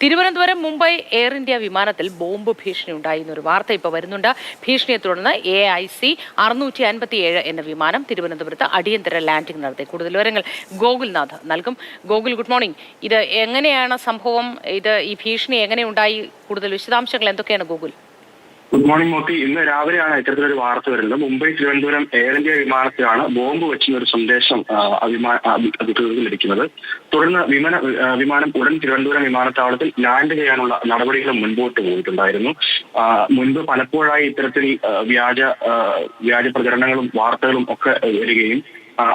Thiruvananthapuram Mumbai Air India വിമാനത്തിൽ bomb ഭീഷണി ഉണ്ടായി എന്നൊരു വാർത്ത ഇപ്പോൾ വരുന്നുണ്ട്. ഭീഷണിയെ തുടർന്ന് എ ഐ സി അറുന്നൂറ്റി അൻപത്തി ഏഴ് എന്ന വിമാനം തിരുവനന്തപുരത്ത് അടിയന്തര ലാൻഡിംഗ് നടത്തി. കൂടുതൽ വിവരങ്ങൾ ഗോകുൽനാഥ് നൽകും. Gokul good morning. ഇത് എങ്ങനെയാണ് സംഭവം? ഇത് ഈ ഭീഷണി എങ്ങനെ ഉണ്ടായി? കൂടുതൽ വിശദാംശങ്ങൾ എന്തൊക്കെയാണ് ഗോകുൽ? ഗുഡ് മോർണിംഗ് മോത്തി ഇന്ന് രാവിലെയാണ് ഇത്തരത്തിലൊരു വാർത്ത വരുന്നത്. മുംബൈ തിരുവനന്തപുരം എയർ ഇന്ത്യ വിമാനത്തിലാണ് ബോംബ് വെച്ചെന്ന ഒരു സന്ദേശം അധികൃതർക്ക് ലഭിക്കുന്നത്. തുടർന്ന് വിമാന വിമാനം ഉടൻ തിരുവനന്തപുരം വിമാനത്താവളത്തിൽ ലാൻഡ് ചെയ്യാനുള്ള നടപടികൾ മുൻപോട്ട് പോയിട്ടുണ്ടായിരുന്നു. മുൻപ് പലപ്പോഴായി ഇത്തരത്തിൽ വ്യാജ വ്യാജ പ്രചരണങ്ങളും വാർത്തകളും ഒക്കെ വരികയും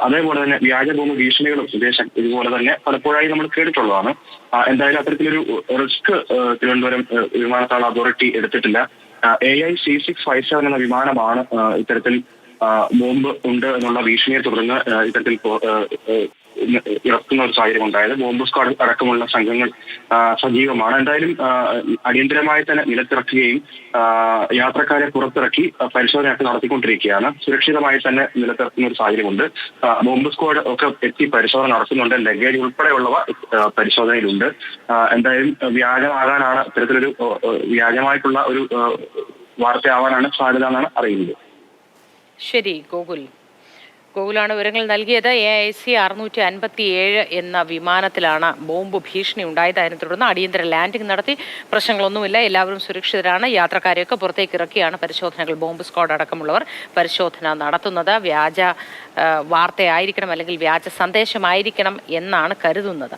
അതേപോലെ തന്നെ വ്യാജ ഭൂമി ഭീഷണികളും ഉദ്ദേശം ഇതുപോലെ തന്നെ പലപ്പോഴായി നമ്മൾ കേട്ടിട്ടുള്ളതാണ്. എന്തായാലും അത്തരത്തിലൊരു റിസ്ക് തിരുവനന്തപുരം വിമാനത്താവള അതോറിറ്റി എടുത്തിട്ടില്ല. A I C six five seven എന്ന വിമാനമാണ് ഇത്തരത്തിൽ ബോംബ് ഉണ്ട് എന്നുള്ള ഭീഷണിയെ തുടർന്ന് ഇത്തരത്തിൽ ഇറക്കുന്ന ഒരു സാഹചര്യം ഉണ്ടായത്. ബോംബ് സ്ക്വാഡ് അടക്കമുള്ള സംഘങ്ങൾ സജീവമാണ്. എന്തായാലും അടിയന്തരമായി തന്നെ നിലത്തിറക്കുകയും യാത്രക്കാരെ പുറത്തിറക്കി പരിശോധനയൊക്കെ നടത്തിക്കൊണ്ടിരിക്കുകയാണ്. സുരക്ഷിതമായി തന്നെ നിലത്തിറക്കുന്ന ഒരു സാഹചര്യമുണ്ട്. ബോംബ് സ്ക്വാഡ് ഒക്കെ എത്തി പരിശോധന നടത്തുന്നുണ്ട്. ലഗേജ് ഉൾപ്പെടെയുള്ളവ പരിശോധനയിലുണ്ട്. എന്തായാലും വ്യാജമാകാനാണ് ഇത്തരത്തിലൊരു വ്യാജമായിട്ടുള്ള ഒരു വാർത്തയാവാനാണ് സാധ്യത എന്നാണ് അറിയുന്നത്. ശരി ഗോകുൽ. ഗോകുലാണ് വിവരങ്ങൾ നൽകിയത്. എ ഐ സി അറുന്നൂറ്റി അൻപത്തി ഏഴ് എന്ന വിമാനത്തിലാണ് ബോംബ് ഭീഷണി ഉണ്ടായത് അതിനെ തുടർന്ന് അടിയന്തര ലാൻഡിംഗ് നടത്തി. പ്രശ്നങ്ങളൊന്നുമില്ല എല്ലാവരും സുരക്ഷിതരാണ്. യാത്രക്കാരെയൊക്കെ പുറത്തേക്ക് ഇറക്കിയാണ് പരിശോധനകൾ. ബോംബ് സ്ക്വാഡ് അടക്കമുള്ളവർ പരിശോധന നടത്തുന്നത്. വ്യാജ വാർത്തയായിരിക്കണം അല്ലെങ്കിൽ വ്യാജ സന്ദേശമായിരിക്കണം എന്നാണ് കരുതുന്നത്.